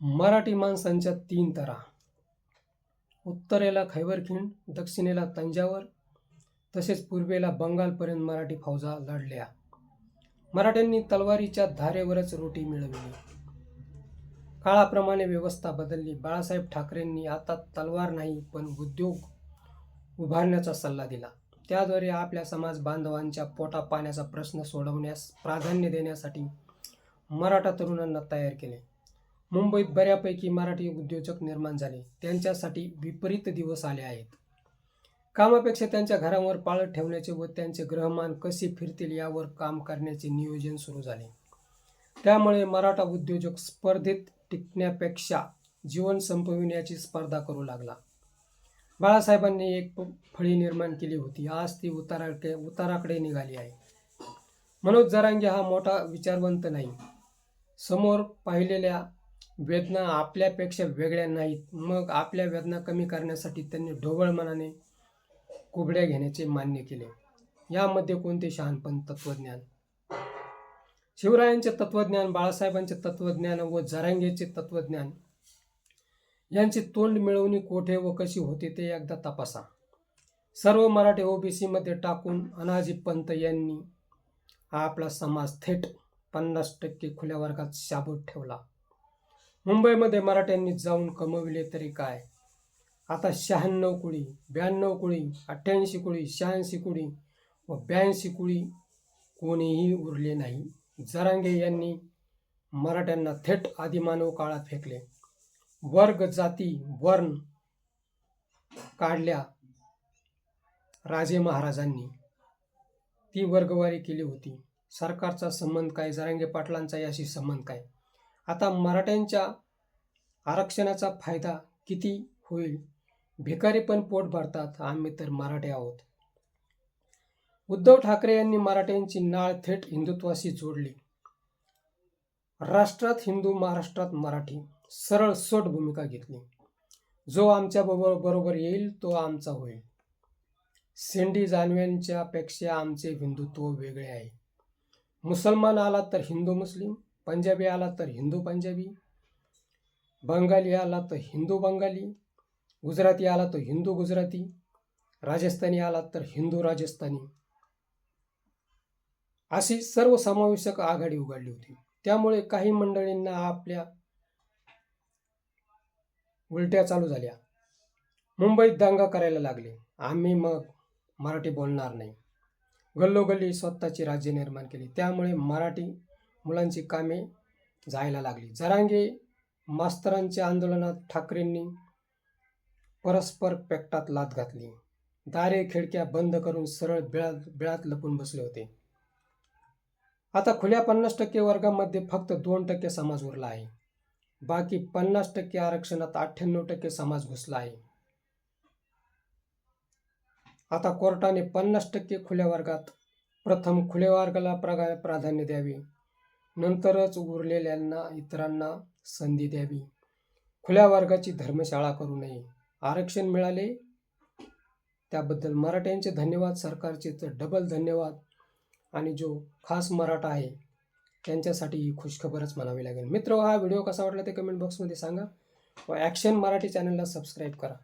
मराठी माणसांच्या तीन तरा. उत्तरेला खैबरखिंड दक्षिणेला तंजावर तसेच पूर्वेला बंगालपर्यंत मराठी फौजा लढल्या. मराठ्यांनी तलवारीच्या धारेवरच रोटी मिळवली. काळाप्रमाणे व्यवस्था बदलली. बाळासाहेब ठाकरेंनी आता तलवार नाही पण उद्योग उभारण्याचा सल्ला दिला. त्याद्वारे आपल्या समाज बांधवांच्या पोटा पाण्याचा प्रश्न सोडवण्यास प्राधान्य देण्यासाठी मराठा तरुणांना तयार केले. मुंबईत बऱ्यापैकी मराठी उद्योजक निर्माण झाले. त्यांच्यासाठी विपरीत दिवस आले आहेत. कामापेक्षा त्यांच्या घरावर पाळत ठेवण्याचे व त्यांचे ग्रहमान कसे फिरतील यावर काम करण्याचे नियोजन सुरू झाले. त्यामुळे मराठा उद्योजक स्पर्धेत टिकण्यापेक्षा जीवन संपविण्याची स्पर्धा करू लागला. बाळासाहेबांनी एक फळी निर्माण केली होती. आज ती उताराकडे उताराकडे निघाली आहे. मनोज जरांगे हा मोठा विचारवंत नाही. समोर पाहिलेल्या वेदना आपल्यापेक्षा वेगळ्या नाहीत. मग आपल्या वेदना कमी करण्यासाठी त्यांनी ढोबळ मनाने कुबड्या घेण्याचे मान्य केले. यामध्ये कोणते शहाणपण तत्वज्ञान? शिवरायांचे तत्वज्ञान बाळासाहेबांचे तत्वज्ञान व जरांगेचे तत्वज्ञान यांची तोंड मिळवणी कोठे व कशी होते ते एकदा तपासा. सर्व मराठी ओबीसीमध्ये टाकून अनाजी पंत यांनी आपला समाज थेट पन्नास टक्के खुल्या वर्गात शाबूत ठेवला. मुंबईमध्ये मराठ्यांनी जाऊन कमविले तरी काय? आता शहाण्णव कुळी ब्याण्णव कुळी अठ्ठ्याऐंशी कुळी शहाऐंशी कुळी व ब्याऐंशी कुळी कोणीही उरले नाही. जरांगे यांनी मराठ्यांना थेट आदिमानव काळात फेकले. वर्ग जाती वर्ण काढल्या राजे महाराजांनी. ती वर्गवारी केली होती. सरकारचा संबंध काय? जरांगे पाटलांचा याशी संबंध काय? आता मराठ्यांच्या आरक्षणाचा फायदा किती होईल? भिकारी पण पोट भरतात. आम्ही तर मराठे आहोत. उद्धव ठाकरे यांनी मराठ्यांची नाळ थेट हिंदुत्वाशी जोडली. राष्ट्रात हिंदू महाराष्ट्रात मराठी. सरळ सोट भूमिका घेतली. जो आमच्या बरोबर बरोबर येईल तो आमचा होईल. सेंडी जानव्यांच्या पेक्षा आमचे हिंदुत्व वेगळे आहे. मुसलमान आला तर हिंदू मुस्लिम. पंजाबी आला तर हिंदू पंजाबी बंगाली आला तर हिंदू बंगाली गुजराती आला तर हिंदू गुजराती राजस्थानी आला तर हिंदू राजस्थानी. अशी सर्वसमावेशक आघाडी उघडली होती. त्यामुळे काही मंडळींना आपल्या उलट्या चालू झाल्या. मुंबईत दंगा करायला लागले. आम्ही मग मराठी बोलणार नाही. गल्लोगल्ली स्वतःची राज्य निर्माण केली. त्यामुळे मराठी मुलांची कामे जायला लागली. जरांगे मास्तरांच्या आंदोलनात ठाकरेंनी परस्पर पेकटात लात घातली. दारे खिडक्या बंद करून सरळ बिळात बिळात लपून बसले होते. आता खुल्या पन्नास टक्के वर्गामध्ये फक्त दोन टक्के समाज उरला आहे. बाकी पन्नास टक्के आरक्षणात अठ्ठ्याण्णव टक्के समाज घुसला आहे. आता कोर्टाने पन्नास टक्के खुल्या वर्गात प्रथम खुल्या वर्गाला प्रगा प्राधान्य द्यावे. नंतरच उरलेल्यांना इतरांना संधी द्यावी. खुल्या वर्गाची धर्मशाळा करू नये. आरक्षण मिळाले? त्याबद्दल मराठ्यांचे धन्यवाद सरकारचे तर डबल धन्यवाद. आणि जो खास मराठा आहे त्यांच्यासाठी ही खुशखबरच म्हणावी लागेल. मित्र हा व्हिडिओ कसा वाटला ते कमेंट बॉक्समध्ये सांगा व ॲक्शन मराठी चॅनलला सबस्क्राईब करा.